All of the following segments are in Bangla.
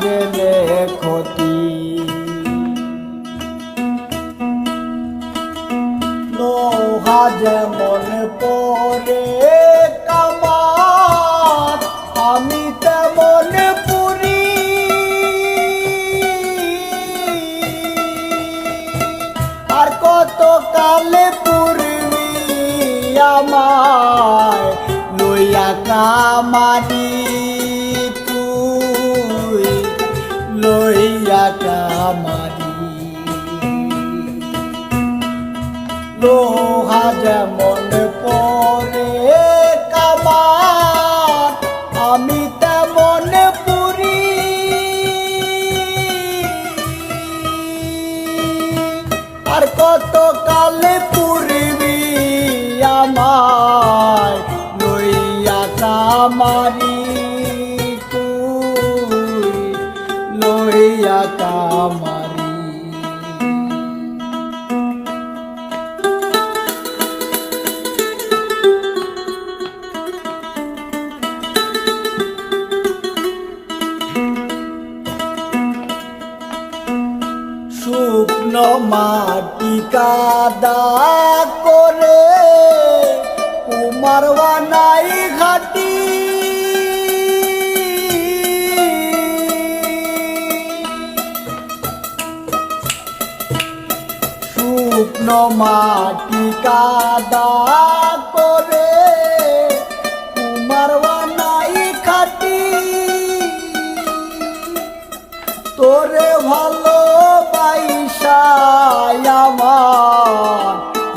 জেনে ক্ষতি। লোহা যেমন পরে কামার আমি তেমন পুরি। আর কত কালে পুরবি আমায় লইয়া কামারি? কামারি লোহা যেমন পরে কামার আমি তেমন পুরি। আর কত কালে পুরবি আমায় কামারি শুকনো মাটি কাদা করে কুমার বানাই ঘাটি শুকনো মাটি কাদা করে কুমার বানাই খাটি। তোরে ভালো আমার,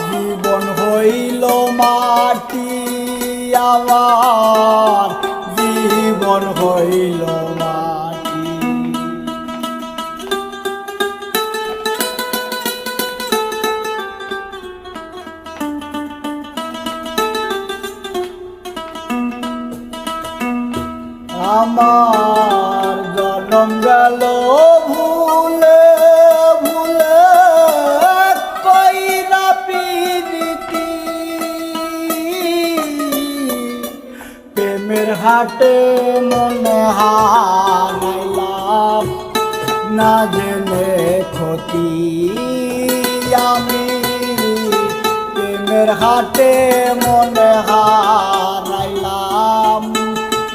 জীবন হইল মাটি আমার, জীবন হইল আমার জনম গেল ভুলে ভুলে কই না পিরিতি। প্রেমের হাটে মনে হারাইলাম, না জেনে ক্ষতি আমি। প্রেমের হাটে মনে হারাইলাম।